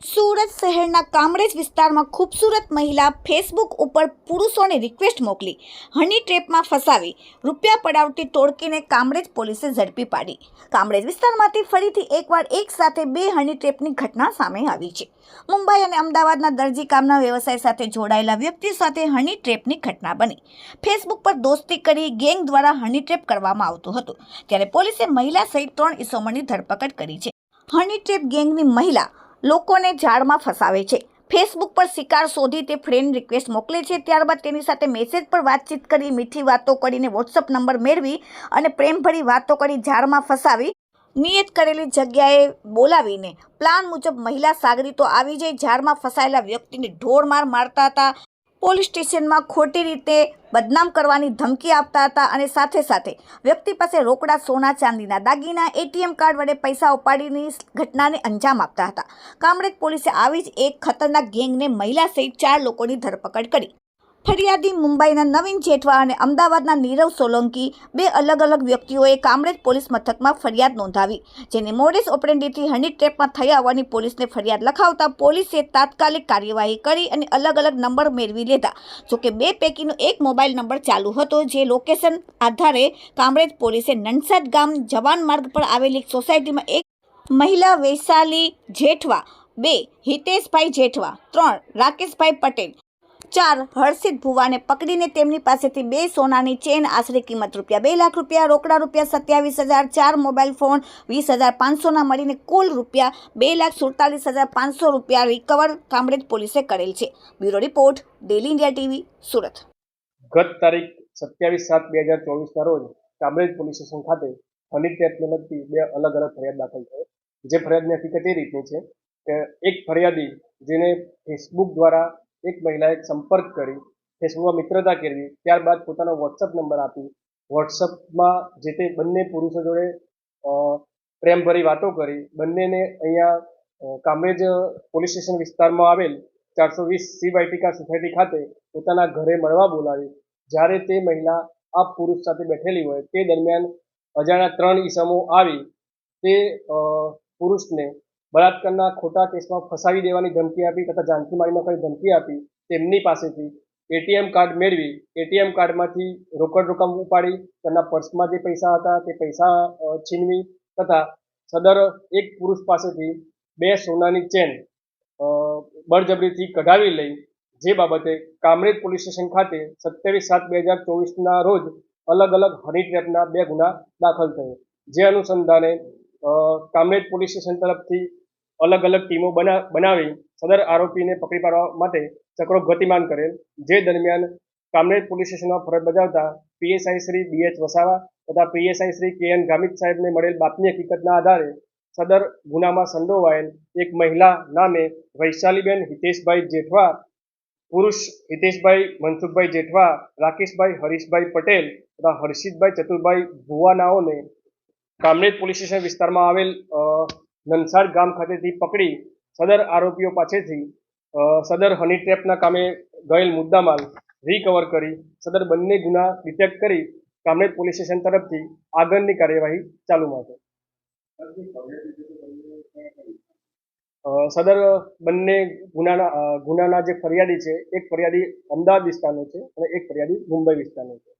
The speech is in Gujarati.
સુરત શહેરના કામરેજ વિસ્તારમાં ખૂબસૂરત મહિલા ફેસબુક ઉપર પુરુષોને રિક્વેસ્ટ મોકલી. હની ટ્રેપમાં ફસાવી. રૂપિયા પડાવતી ટોળકીને કામરેજ પોલીસે ઝડપી પાડી. કામરેજ વિસ્તારમાંથી ફરીથી એકવાર એક સાથે બે હની ટ્રેપની ઘટના સામે આવી છે. મુંબઈ અને અમદાવાદના દરજી કામના વ્યવસાય સાથે જોડાયેલા વ્યક્તિ સાથે હની ટ્રેપની ઘટના બની. ફેસબુક પર દોસ્તી કરી ગેંગ દ્વારા હની ટ્રેપ કરવામાં આવતું હતું, ત્યારે પોલીસે મહિલા સહિત ત્રણ ઇસમોની ધરપકડ કરી છે. હની ટ્રેપ ગેંગની મહિલા લોકોને ઝાડમાં ફસાવે છે. ફેસબુક પર શિકાર શોધી તે ફ્રેન્ડ રિક્વેસ્ટ મોકલે છે. ત્યારબાદ તેની સાથે મેસેજ પર વાતચીત કરી, મીઠી વાતો કરીને વોટ્સઅપ નંબર મેળવી અને પ્રેમભરી વાતો કરી ઝાડમાં ફસાવી, નિયત કરેલી જગ્યાએ બોલાવીને. પ્લાન મુજબ મહિલા સાગરીતો આવી જઈ ઝાડમાં ફસાયેલા વ્યક્તિને ઢોરમાર મારતા હતા. પોલીસ સ્ટેશનમાં ખોટી રીતે બદનામ કરવાની ધમકી આપતા હતા અને સાથે સાથે વ્યક્તિ પાસે રોકડા, સોના, ચાંદીના દાગીના, એટીએમ કાર્ડ વડે પૈસા ઉપાડીની ઘટનાને અંજામ આપતા હતા. કામરેજ પોલીસે આવી જ એક ખતરનાક ગેંગને મહિલા સહિત ચાર લોકોની ધરપકડ કરી. ફરિયાદી મુંબઈના નવીન જેઠવા અને અમદાવાદના નીરવ સોલંકી બે અલગ અલગ વ્યક્તિઓએ કામરેજ પોલીસ મથકમાં ફરિયાદ નોંધાવી, જેને મોડેસ ઓપરેન્ડીથી હની ટ્રેપમાં થયા હોવાની પોલીસને ફરિયાદ લખાવતા પોલીસે તાત્કાલિક કાર્યવાહી કરી અને અલગ અલગ નંબર મેળવી લીધા. જોકે બે પૈકીનો એક મોબાઈલ નંબર ચાલુ હતો, જે લોકેશન આધારે કામરેજ પોલીસે નનસાદ ગામ જવાન માર્ગ પર આવેલી સોસાયટીમાં એક મહિલા વૈશાલી જેઠવા, બે હિતેશભાઈ જેઠવા, ત્રણ રાકેશભાઈ પટેલ ચાર હર્ષિત ભુવાને પકડીને તેમની પાસેથી બે સોનાની ચેન, આશરે કિંમત રૂપિયા બે લાખ રૂપિયા, રોકડા રૂપિયા સત્યાવીસ હજાર, ચાર મોબાઈલ ફોન વીસ હજાર પાંચસોના મળીને કુલ રૂપિયા બે લાખ સુડતાલીસ હજાર પાંચસો રૂપિયા રિકવર કામરેજ પોલીસે કરેલ છે. Bureau report, daily India TV, Surat. ગત તારીખ સત્યાવીસ સાત બે હજાર ચોવીસના રોજ કામરેજ પોલીસ સ્ટેશન ખાતે હની ટેપને લગતી બે અલગ અલગ ફરિયાદ દાખલ થઈ. જે ફરિયાદની હકીકત એ રીતની છે કે એક ફરિયાદી જેને ફેસબુક દ્વારા એક મહિલાએ સંપર્ક કરી, ફેસબુકમાં મિત્રતા કરી ત્યારબાદ પોતાનો વોટ્સઅપ નંબર આપી. વોટ્સઅપમાં જે તે બંને પુરુષો જોડે પ્રેમભરી વાતો કરી. બંનેને અહીંયા કામરેજ પોલીસ સ્ટેશન વિસ્તારમાં આવેલ ચારસો વીસ સી વાયટિકા સોસાયટી ખાતે પોતાના ઘરે મળવા બોલાવી. જ્યારે તે મહિલા આ પુરુષ સાથે બેઠેલી હોય, તે દરમિયાન અજાણ્યા ત્રણ ઈસમો આવી. તે પુરુષને બળાત્કારના ખોટા કેસમાં ફસાવી દેવાની ધમકી આપી તથા જાનથી મારી નાખવાની ધમકી આપી તેમની પાસેથી એટીએમ કાર્ડ મેળવી એટીએમ કાર્ડમાંથી રોકડ રકમ ઉપાડી તેમના પર્સમાં જે પૈસા હતા તે પૈસા છીનવી તથા સદર એક પુરુષ પાસેથી બે સોનાની ચેન બળજબરીથી કઢાવી લઈ જે બાબતે કામરેજ પોલીસ સ્ટેશન ખાતે સત્યાવીસ સાત બે હજાર ચોવીસના રોજ અલગ અલગ હની ટ્રેપના બે ગુના દાખલ થયા. જે અનુસંધાને કામરેજ પોલીસ સ્ટેશન તરફથી અલગ અલગ ટીમો બના, બનાવી સદર આરોપીને પકડી પાડવા માટે ચક્રો ગતિમાન કરેલ. જે દરમિયાન કામરેજ પોલીસ સ્ટેશનમાં ફરજ બજાવતા પીએસઆઈ શ્રી બીએચ વસાવા તથા પીએસઆઈ શ્રી કે એન ગામિત સાહેબને મળેલ બાતમી હકીકતના આધારે સદર ગુનામાં સંડોવાયેલ એક મહિલા નામે વૈશાલીબેન હિતેશભાઈ જેઠવા, પુરુષ હિતેશભાઈ મનસુખભાઈ જેઠવા, રાકેશભાઈ હરીશભાઈ પટેલ તથા હર્ષિતભાઈ ચતુરભાઈ ભુવાનાઓને કામરેજ પોલીસ સ્ટેશન વિસ્તારમાં આવેલ અ, ગામ ખાતેથી પકડી સદર આરોપીઓ પાસેથી સદર હની ટ્રેપના કામે ગયેલ મુદ્દામાલ રિકવર કરી સદર બંને ગુના ડિટેક્ટ કરી કામરેજ પોલીસ સ્ટેશન તરફથી આગળની કાર્યવાહી ચાલુમાં છે સદર બંને ગુનાના ગુનાના જે ફરિયાદી છે એક ફરિયાદી અમદાવાદ વિસ્તારનો છે અને એક ફરિયાદી મુંબઈ વિસ્તારનો છે.